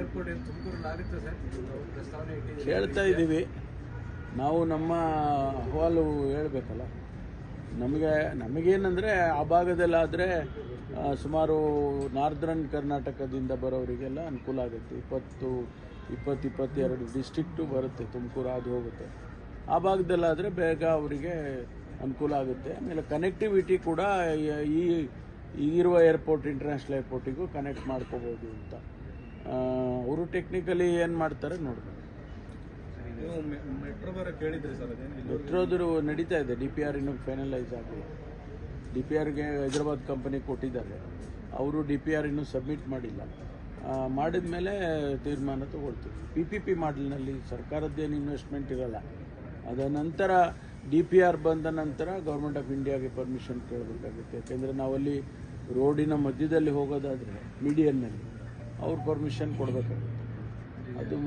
Airport ಏನು ತುಮಕೂರಲ್ಲಿ ಆಗುತ್ತೆ ಸರ್? ಪ್ರಸ್ತಾವನೆ ಇಟ್ಟಿದ್ದೀವಿ ಹೇಳ್ತಾ ಇದ್ದೀವಿ. ನಾವು ನಮ್ಮ ಅಹವಾಲು ಹೇಳಬೇಕಲ್ಲ. ನಮಗೆ ನಮಗೇನಂದರೆ ಆ ಭಾಗದಲ್ಲಾದರೆ ಸುಮಾರು ನಾರ್ದರ್ನ್ ಕರ್ನಾಟಕದಿಂದ ಬರೋರಿಗೆಲ್ಲ ಅನುಕೂಲ ಆಗುತ್ತೆ. ಇಪ್ಪತ್ತು ಇಪ್ಪತ್ತು ಇಪ್ಪತ್ತೆರಡು ಡಿಸ್ಟಿಕ್ಟು ಬರುತ್ತೆ. ತುಮಕೂರು ಅದು ಹೋಗುತ್ತೆ. ಆ ಭಾಗದಲ್ಲಾದರೆ ಬೇಗ ಅವರಿಗೆ ಅನುಕೂಲ ಆಗುತ್ತೆ. ಆಮೇಲೆ ಕನೆಕ್ಟಿವಿಟಿ ಕೂಡ ಈ ಈಗಿರುವ ಏರ್ಪೋರ್ಟ್ ಇಂಟರ್ನ್ಯಾಷನಲ್ ಏರ್ಪೋರ್ಟಿಗೂ ಕನೆಕ್ಟ್ ಮಾಡ್ಕೋಬೋದು ಅಂತ. ಅವರು ಟೆಕ್ನಿಕಲಿ ಏನು ಮಾಡ್ತಾರೆ ನೋಡ್ಬೇಕು. ಮೆಟ್ರೋದ್ರು ನಡೀತಾ ಇದೆ ಡಿ ಪಿ ಆರ್ ಇನ್ನೂ ಫೈನಲೈಸ್ ಆಗಿಲ್ಲ ಡಿ ಪಿ ಆರ್ಗೆ ಹೈದ್ರಾಬಾದ್ ಕಂಪನಿ ಕೊಟ್ಟಿದ್ದಾರೆ. ಅವರು ಡಿ ಪಿ ಆರ್ ಇನ್ನೂ ಸಬ್ಮಿಟ್ ಮಾಡಿಲ್ಲ. ಮಾಡಿದ ಮೇಲೆ ತೀರ್ಮಾನ ತಗೊಳ್ತೀವಿ. ಪಿ ಪಿ ಪಿ ಮಾಡಲ್ನಲ್ಲಿ ಸರ್ಕಾರದ್ದೇನು ಇನ್ವೆಸ್ಟ್ಮೆಂಟ್ ಇರಲ್ಲ. ಅದ ನಂತರ ಡಿ ಪಿ ಆರ್ ಬಂದ ನಂತರ ಗೌರ್ಮೆಂಟ್ ಆಫ್ ಇಂಡಿಯಾಗೆ ಪರ್ಮಿಷನ್ ಕೇಳಬೇಕಾಗುತ್ತೆ. ಯಾಕೆಂದರೆ ನಾವಲ್ಲಿ ರೋಡಿನ ಮಧ್ಯದಲ್ಲಿ ಹೋಗೋದಾದರೆ ಮೀಡಿಯನ್ನಲ್ಲಿ ಅವ್ರು ಪರ್ಮಿಷನ್ ಕೊಡಬೇಕು. ಅದು